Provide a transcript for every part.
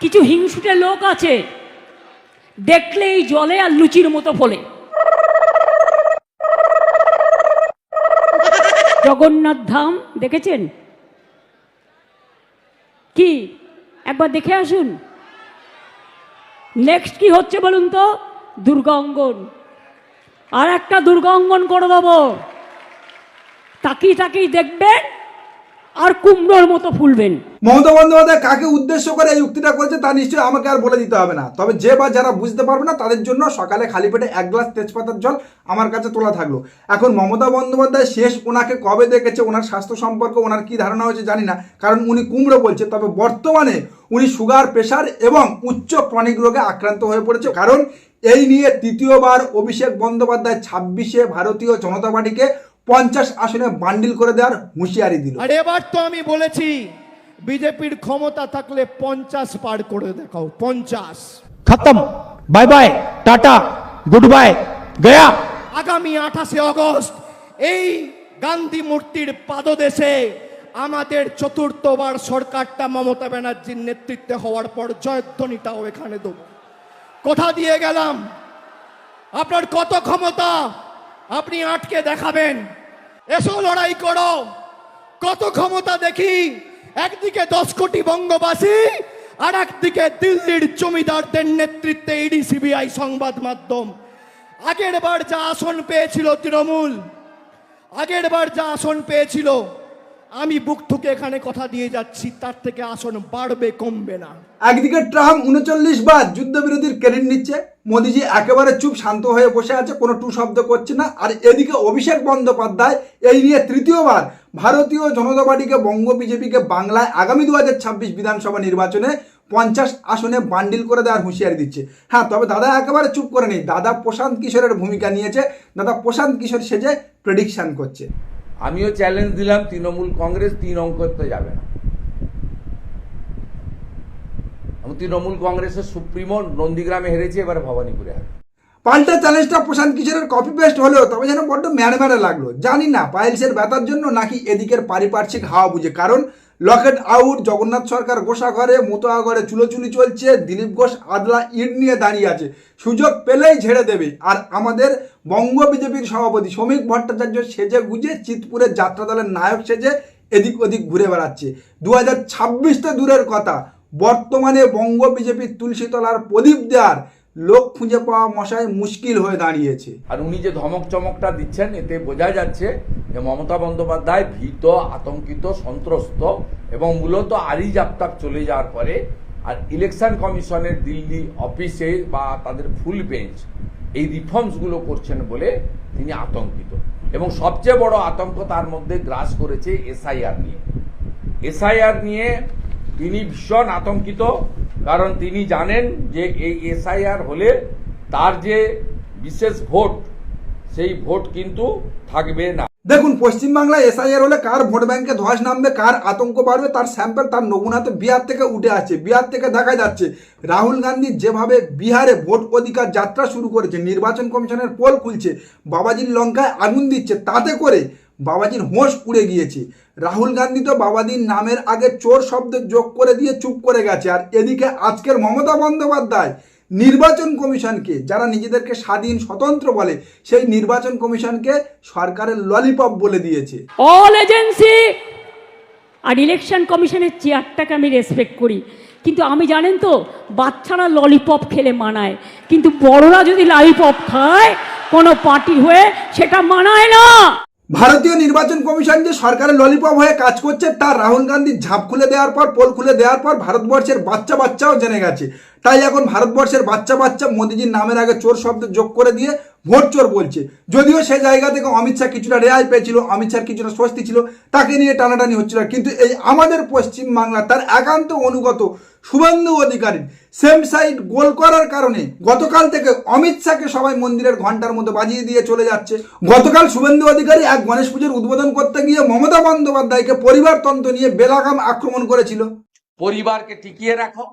কিছু হিংসুটে লোক আছে, দেখলেই জলে আর লুচির মতো ফলে। জগন্নাথ ধাম দেখেছেন? কি? একবার দেখে আসুন। নেক্সট কি হচ্ছে বলুন তো? দুর্গা অঙ্গন। আর একটা দুর্গা অঙ্গন করে দেবো। তাকিয়ে তাকিয়ে দেখবেন আর কুমড়োর মতো ফুলবেন। মমতা বন্দ্যোপাধ্যায় কাকে উদ্দেশ্য করে এই উক্তিটা করেছে তা নিশ্চয়ই আমাকে আর বলে দিতে হবে না। তবে যে বা যারা বুঝতে পারবে না, তাদের জন্য সকালে খালি পেটে এক গ্লাস তেজপাতার জল আমার কাছে তোলা থাকল। এখন মমতা বন্দ্যোপাধ্যায় শেষ ওনাকে কবে দেখেছে, ওনার স্বাস্থ্য সম্পর্কে ওনার কি ধারণা হয়েছে জানি না, কারণ উনি কুমড়ো বলছে। তবে বর্তমানে উনি সুগার, প্রেশার এবং উচ্চ ক্রনিক রোগে আক্রান্ত হয়ে পড়েছে। কারণ এই নিয়ে তৃতীয়বার অভিষেক বন্দ্যোপাধ্যায় ছাব্বিশে ভারতীয় জনতা পার্টিকে পঞ্চাশ আসনে বান্ডিল করে দেওয়ার হুঁশিয়ারি দিল। আর এবার তো আমি বলেছি বিজেপির ক্ষমতা থাকলে পঞ্চাশ পার করে দেখাও পঞ্চাশ। খতম। Bye bye tata good bye Gaya. আগামী আঠাশে অগস্ট এই গান্ধী মূর্তির পাদদেশে আমাদের চতুর্থবার সরকারটা মমতা ব্যানার্জির নেতৃত্বে হওয়ার পর জয়ধ্বনিটাও এখানে দেব। কথা দিয়ে গেলাম আপনার কত ক্ষমতা আপনি আটকে দেখাবেন। এসো লড়াই করো। কত ক্ষমতা দেখি? একদিকে দশ কোটি বঙ্গবাসী, আর একদিকে দিল্লির জমিদারদের নেতৃত্বে ইডি সিবিআই সংবাদ মাধ্যম। আগের বার যা আসন পেয়েছিল তৃণমূল, আগের বার যা আসন পেয়েছিল আমি বুক ঠুকে এখানে কথা দিয়ে যাচ্ছি, তার থেকে আসন বাড়বে, কমবে না। একদিকে ট্রাম্প উনচল্লিশ বার যুদ্ধবিরোধীর ক্রেডিট নিচ্ছে, মোদিজি একেবারে চুপ শান্ত হয়ে বসে আছে, কোনো টু শব্দ করছে না, আর এদিকে অভিষেক বন্দ্যোপাধ্যায় এই নিয়ে তৃতীয়বার ভারতীয় জনতা পার্টিকে, বঙ্গ বিজেপিকে বাংলায় আগামী দু হাজার ছাব্বিশ বিধানসভা নির্বাচনে পঞ্চাশ আসনে বান্ডিল করে দেওয়ার হুঁশিয়ারি দিচ্ছে। হ্যাঁ তবে দাদা একেবারে চুপ করে নেই, দাদা প্রশান্ত কিশোরের ভূমিকা নিয়েছে, দাদা প্রশান্ত কিশোর সেজে প্রেডিকশন করছে। আমিও চ্যালেঞ্জ দিলাম, তৃণমূল কংগ্রেস তিন অঙ্কতে যাবে না। তৃণমূল কংগ্রেসের সুপ্রিমো নন্দীগ্রামে হেরেছে, এবার ভবানীপুরে হারে পাল্টা চ্যালেঞ্জটা প্রশান্ত কিশোরের কপি পেস্ট হলেও তবে যেন বড্ড ম্যাড়ে ম্যাড়ে লাগল। জানি না পাইলসের ব্যথার জন্য নাকি এদিকের পারিপার্শ্বিক হাওয়া বুঝে। কারণ লকেট আউট জগন্নাথ সরকার গোসা ঘরে মোতোয়া ঘরে চুলোচুলি চলছে, দিলীপ ঘোষ, আদলা ইট নিয়ে দাঁড়িয়ে আছে। সুযোগ পেলেই ঝেড়ে দেবে। আর আমাদের বঙ্গ বিজেপির সভাপতি শ্রমিক ভট্টাচার্য সেজে গুজে চিতপুরের যাত্রা দলের নায়ক সেজে এদিক ওদিক ঘুরে বেড়াচ্ছে। দু হাজার দূরের কথা। বর্তমানে বঙ্গ বিজেপির তুলসীতলার প্রদীপ দেওয়ার লোক খুঁজে পাওয়া মশাই মুশকিল হয়ে দাঁড়িয়েছে। আর উনি যে ধমক চমকটা দিচ্ছেন, এতে বোঝা যাচ্ছে যে মমতা বন্দ্যোপাধ্যায় ভীত, আতঙ্কিত, সন্ত্রস্ত এবং মূলত আরি জাপতাক চলে যাওয়ার পরে আর ইলেকশন কমিশনের দিল্লি অফিসে বা তাদের ফুল বেঞ্চ এই রিফর্মসগুলো করছেন বলে তিনি আতঙ্কিত। এবং সবচেয়ে বড় আতঙ্ক তার মধ্যে গ্রাস করেছে এসআইআর নিয়ে। এসআইআর নিয়ে তিনি ভীষণ আতঙ্কিত। কারণ তিনি জানেন যে এই এসআইআর হলে তার যে বিশেষ ভোট, সেই ভোট কিন্তু থাকবে না। দেখুন, পশ্চিমবাংলায় এসআইআর হলে কার ভোট ব্যাংকে ধস নামবে, কার আতঙ্ক বাড়বে, তার স্যাম্পল তার নমুনাতে বিহার থেকে উঠে আছে বিহার থেকে দেখা যাচ্ছে। রাহুল গান্ধী যেভাবে বিহারে ভোট অধিকার যাত্রা শুরু করেছে, নির্বাচন কমিশনের পোল খুলছে, বাবাজির লঙ্কায় আগুন দিচ্ছে, তাতে করে বাবাজির হোঁশ উড়ে গিয়েছে। রাহুল গান্ধী তো বাবাজির নামের আগে চোর শব্দ যোগ করে দিয়ে চুপ করে গেছে। আর এদিকে আজকের মমতা বন্দ্যোপাধ্যায় নির্বাচন কমিশনকে, যারা নিজেদেরকে স্বাধীন, স্বতন্ত্র বলে, সেই নির্বাচন কমিশনকে সরকারের ললিপপ বলে দিয়েছে। অল এজেন্সি আর ইলেকশন কমিশনের চেয়ারটাকে আমি রেসপেক্ট করি। কিন্তু আমি জানেন তো, বাচ্চারা ললিপপ খেলে মানায়। কিন্তু বড়রা যদি ললিপপ খায়, কোনো পার্টি হয়ে সেটা মানায় না। ভারতীয় নির্বাচন কমিশন যে সরকারের ললিপপ হয়ে কাজ করছে তার রাহুল গান্ধীর ঝাঁপ খুলে দেওয়ার পর পোল খুলে দেওয়ার পর, ভারতবর্ষের বাচ্চা বাচ্চাও জেনে গেছে। তাই এখন ভারতবর্ষের বাচ্চা বাচ্চা মোদিজির নামের আগে চোর শব্দ যোগ করে দিয়ে ভোট চোর বলছে। যদিও সেই জায়গা থেকে অমিত শাহ কিছুটা রেহাই পেয়েছিল, অমিত শাহ কিছুটা স্বস্তি ছিল, তাকে নিয়ে টানাটানি হচ্ছিল। কিন্তু এই আমাদের পশ্চিম বাংলা তার একান্ত অনুগত Suvendu Adhikari same side goal করার কারণে গতকাল থেকে অমিত শাহকে সবাই মন্দিরের ঘণ্টার মতো বাজিয়ে দিয়ে চলে যাচ্ছে। গতকাল শুভেন্দু অধিকারী এক গণেশ পুজোর উদ্বোধন করতে গিয়ে মমতা বন্দ্যোপাধ্যায়কে পরিবারতন্ত্র নিয়ে বেলাগাম আক্রমণ করেছিল। পরিবারকে টিকিয়ে রাখো।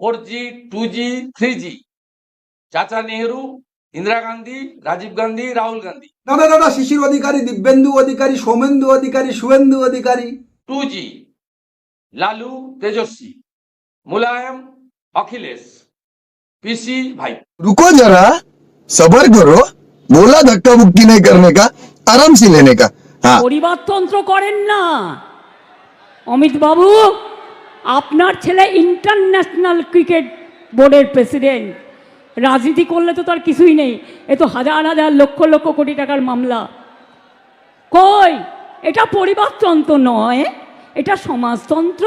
four G two G three G চাচা নেহরু ইন্দিরা গান্ধী রাজীব গান্ধী রাহুল গান্ধী দাদা দাদা শিশির অধিকারী দিব্যেন্দু অধিকারী সৌমেন্দু অধিকারী Suvendu Adhikari two G Lalu Tejashwi Mulayam Akhilesh PC भाई रुको जरा सबर करो बोला धक्का मुक्की नहीं करने का आराम से लेने का हाँ পরিবারতন্ত্র করেন না অমিত বাবু আপনার ছেলে ইন্টারন্যাশনাল ক্রিকেট বোর্ডের প্রেসিডেন্ট রাজনীতি করলে তো তার কিছুই নেই। এ তো হাজার হাজার লক্ষ লক্ষ কোটি টাকার মামলা। কই? এটা পরিবারতন্ত্র নয়, এটা সমাজতন্ত্র।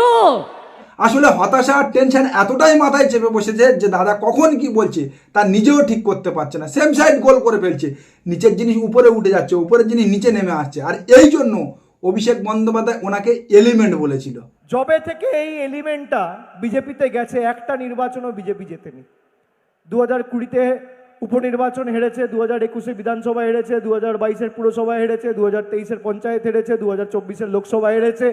আসলে হতাশা টেনশন এতটাই মাথায় চেপে বসেছে যে দাদা কখন কি বলছে তা নিজেও ঠিক করতে পারছে না। সেম সাইড গোল করে ফেলছে। নিচের জিনিস উপরে উঠে যাচ্ছে, উপরের জিনিস নিচে নেমে আসছে। আর এই জন্য অভিষেক বন্দ্যোপাধ্যায় ওনাকে এলিমেন্ট বলেছিল। জবে থেকে এই এলিমেন্টটা বিজেপিতে গেছে, একটা নির্বাচনও বিজেপি জেতেনি। দু হাজার কুড়িতে উপনির্বাচন হেরেছে দু হাজার একুশে বিধানসভা হেরেছে দু হাজার বাইশের পুরসভা হেরেছে দু হাজার তেইশের পঞ্চায়েত হেরেছে দু হাজার চব্বিশের লোকসভা হেরেছে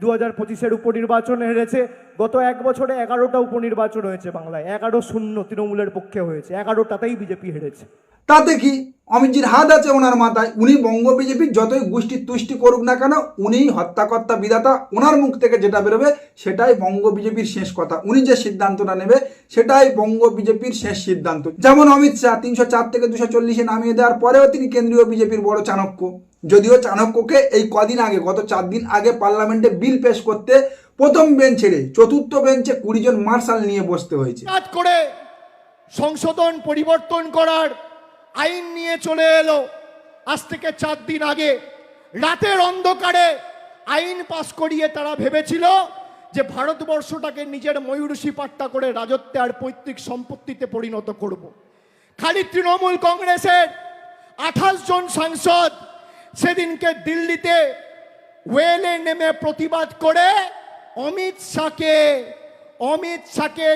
দু হাজার পঁচিশের উপনির্বাচন হেরেছে। গত এক বছরে এগারোটা উপনির্বাচন হয়েছে বাংলায়। এগারো শূন্য তৃণমূলের পক্ষে হয়েছে। এগারোটাতেই বিজেপি হেরেছে। তাতে কি? অমিতজির হাত আছে ওনার মাথায়। উনি বঙ্গ বিজেপির যতই গোষ্ঠী তুষ্টি করুক না কেন উনি হত্যাকর্তা বিধাতা। ওনার মুখ থেকে যেটা বেরোবে, সেটাই বঙ্গ বিজেপির শেষ কথা। উনি যে সিদ্ধান্তটা নেবে, সেটাই বঙ্গ বিজেপির শেষ সিদ্ধান্ত। যেমন অমিত শাহ তিনশো চার থেকে দুশো চল্লিশে নামিয়ে দেওয়ার পরেও তিনি কেন্দ্রীয় বিজেপির বড় চাণক্য। যদিও চাণক্যকে এই কদিন আগে, গত চার দিন আগে পার্লামেন্টে বিল পেশ করতে প্রথম বেঞ্চ ছেড়ে চতুর্থ বেঞ্চে কুড়ি জন মার্শাল নিয়ে বসতে হয়েছে কাজ করে সংশোধন পরিবর্তন করার আইন নিয়ে চলে এলো আজ থেকে চার দিন আগে রাতের অন্ধকারে আইন পাশ করিয়ে তারা ভেবেছিল যে ভারতবর্ষটাকে নিজের ময়ূরসী পাট্টা করে রাজত্বে আর পৈতৃক সম্পত্তিতে পরিণত করব। খালি তৃণমূল কংগ্রেসের আঠাশ জন সাংসদ সেদিনকে দিল্লিতে ওয়েলে নেমে প্রতিবাদ করে অমিত শাহকে অমিত শাহকে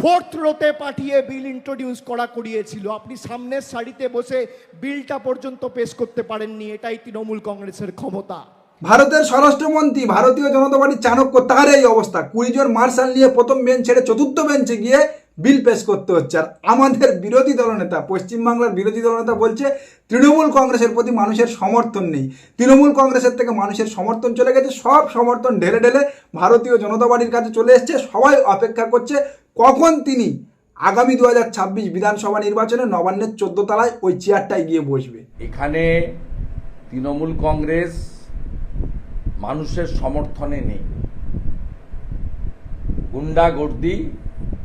ফোর্থ রোতে পাঠিয়ে বিল ইন্ট্রোডিউস করা করিয়েছিল। আপনি সামনের সারিতে বসে বিলটা পর্যন্ত পেশ করতে পারেননি, এটাই তৃণমূল কংগ্রেসের ক্ষমতা। ভারতের স্বরাষ্ট্রমন্ত্রী, ভারতীয় জনতা পার্টির চাণক্য তার এই অবস্থা। কুড়ি জন মার্শাল নিয়ে প্রথম বেঞ্চ ছেড়ে চতুর্থ বেঞ্চে গিয়ে বিল পেশ করতে হচ্ছে। আর আমাদের বিরোধী দলনেতা পশ্চিমবাংলার বিরোধী দলনেতা বলছে, তৃণমূল কংগ্রেসের প্রতি মানুষের সমর্থন নেই। তৃণমূল কংগ্রেসের থেকে মানুষের সমর্থন চলে গেছে, সব সমর্থন ঢেলে ঢেলে ভারতীয় জনতা পার্টির কাছে চলে এসছে। সবাই অপেক্ষা করছে কখন তিনি আগামী দু হাজার ছাব্বিশ বিধানসভা নির্বাচনে নবান্নের চোদ্দ তলায় ওই চেয়ারটায় গিয়ে বসবে। এখানে তৃণমূল কংগ্রেস মানুষের সমর্থনে নেই। গুন্ডাগর্দি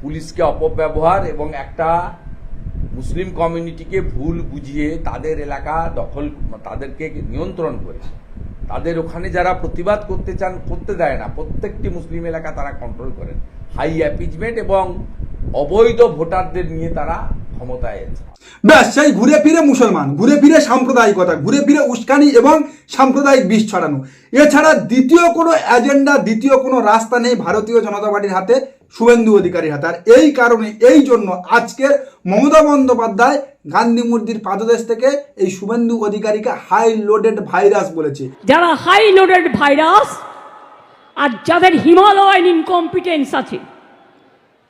পুলিশকে অপব্যবহার এবং একটা মুসলিম কমিউনিটিকে ভুল বুঝিয়ে তাদের এলাকা দখল, তাদেরকে নিয়ন্ত্রণ করে তাদের ওখানে যারা প্রতিবাদ করতে চান, করতে দেয় না। প্রত্যেকটি মুসলিম এলাকা তারা কন্ট্রোল করেন। হাই অ্যাপিজমেন্ট এবং অবৈধ ভোটারদের নিয়ে তারা ক্ষমতায় আছে ব্যাস, সেই ঘুরে ফিরে মুসলমান, ঘুরে ফিরে সাম্প্রদায়িকতা, ঘুরে ফিরে উস্কানি এবং সাম্প্রদায়িক বিষ ছড়ানো। এছাড়া দ্বিতীয় কোনো এজেন্ডা দ্বিতীয় কোনো রাস্তা নেই ভারতীয় জনতা পার্টির হাতে। শুভেন্দু অধিকারীর হাতে আর এই কারণে, এই জন্য আজকের মমতা বন্দ্যোপাধ্যায় গান্ধী মূর্তির পাদদেশ থেকে এই শুভেন্দু অধিকারীকে হাই লোডেড ভাইরাস বলেছে। যারা হাই লোডেড ভাইরাস আর যাদের হিমালয়ান ইনকম্পিটেন্স আছে,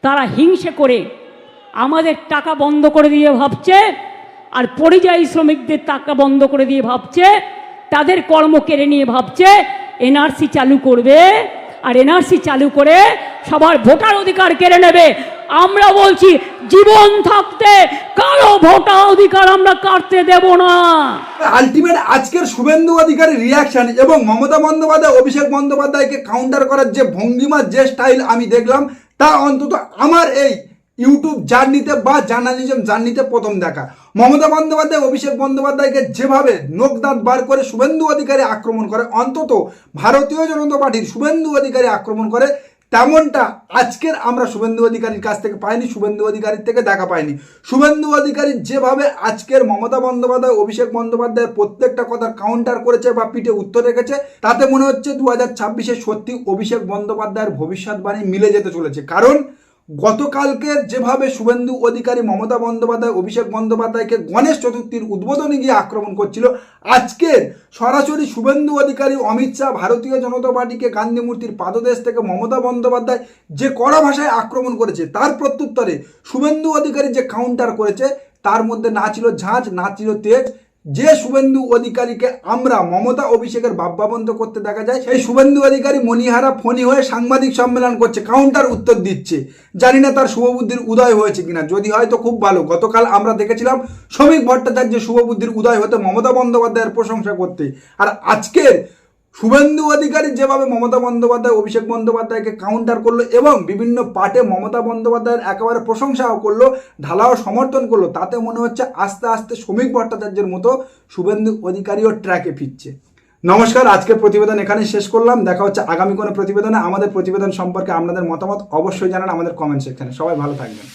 তারা হিংসে করে আমাদের টাকা বন্ধ করে দিয়ে ভাবছে আর পরিযায়ী শ্রমিকদের টাকা বন্ধ করে দিয়ে ভাবছে, তাদের কর্ম কেড়ে নিয়ে ভাবছে, এনআরসি চালু করবে, আর এনআরসি চালু করে সবার ভোটার অধিকার কেড়ে নেবে। আমরা বলছি, জীবন থাকতে কারও ভোটার অধিকার আমরা কাটতে দেব না। আলটিমেট আজকের শুভেন্দু অধিকারী রিয়াকশন এবং মমতা বন্দ্যোপাধ্যায়, অভিষেক বন্দ্যোপাধ্যায়কে কাউন্টার করার যে ভঙ্গিমা যে স্টাইল আমি দেখলাম, তা অন্তত আমার এই ইউটিউব জার্নিতে বা জার্নালিজম জার্নিতে প্রথম দেখা। মমতা বন্দ্যোপাধ্যায়, অভিষেক বন্দ্যোপাধ্যায়কে যেভাবে নোকদাঁত বার করে শুভেন্দু অধিকারী আক্রমণ করে, অন্তত ভারতীয় জনতা পার্টির শুভেন্দু অধিকারী আক্রমণ করে তেমনটা আজকের আমরা শুভেন্দু অধিকারীর কাছ থেকে পাইনি, শুভেন্দু অধিকারীর থেকে দেখা পাইনি। শুভেন্দু অধিকারী যেভাবে আজকের মমতা বন্দ্যোপাধ্যায়, অভিষেক বন্দ্যোপাধ্যায়ের প্রত্যেকটা কথার কাউন্টার করেছে বা পিঠে উত্তর রেখেছে, তাতে মনে হচ্ছে দু হাজার ছাব্বিশে সত্যি অভিষেক বন্দ্যোপাধ্যায়ের ভবিষ্যৎবাণী মিলে যেতে চলেছে। কারণ গতকালকের যেভাবে শুভেন্দু অধিকারী মমতা বন্দ্যোপাধ্যায়, অভিষেক বন্দ্যোপাধ্যায়কে গণেশ চতুর্থীর উদ্বোধনে গিয়ে আক্রমণ করছিল, আজকের সরাসরি শুভেন্দু অধিকারী, অমিত শাহ, ভারতীয় জনতা পার্টিকে গান্ধী মূর্তির পাদদেশ থেকে মমতা বন্দ্যোপাধ্যায় যে কড়া ভাষায় আক্রমণ করেছে, তার প্রত্যুত্তরে শুভেন্দু অধিকারী যে কাউন্টার করেছে, তার মধ্যে না ছিল ঝাঁঝ না ছিল তেজ যে শুভেন্দু অধিকারীকে আমরা মমতা অভিষেকের ভাবভাবন্ত করতে দেখা যায়, সেই শুভেন্দু অধিকারী মনিহারা ফণি হয়ে সাংবাদিক সম্মেলন করছে কাউন্টার উত্তর দিচ্ছে। জানি না তার শুভবুদ্ধির উদয় হয়েছে কিনা, যদি হয় তো খুব ভালো। গতকাল আমরা দেখেছিলাম শ্রমিক ভট্টাচার্য শুভবুদ্ধির উদয় হতে মমতা বন্দ্যোপাধ্যায়ের প্রশংসা করতে। আর আজকের শুভেন্দু অধিকারী যেভাবে মমতা বন্দ্যোপাধ্যায়, অভিষেক বন্দ্যোপাধ্যায়কে কাউন্টার করল এবং বিভিন্ন পার্টে মমতা বন্দ্যোপাধ্যায়ের একেবারে প্রশংসাও করল, ঢালাও সমর্থন করল, তাতে মনে হচ্ছে আস্তে আস্তে শ্রমিক ভট্টাচার্যের মতো শুভেন্দু অধিকারীও ট্র্যাকে ফিরছে। নমস্কার, আজকের প্রতিবেদন এখানে শেষ করলাম। দেখা হচ্ছে আগামী কোনো প্রতিবেদনে। আমাদের প্রতিবেদন সম্পর্কে আপনাদের মতামত অবশ্যই জানান আমাদের কমেন্ট সেকশনে সবাই ভালো থাকবেন।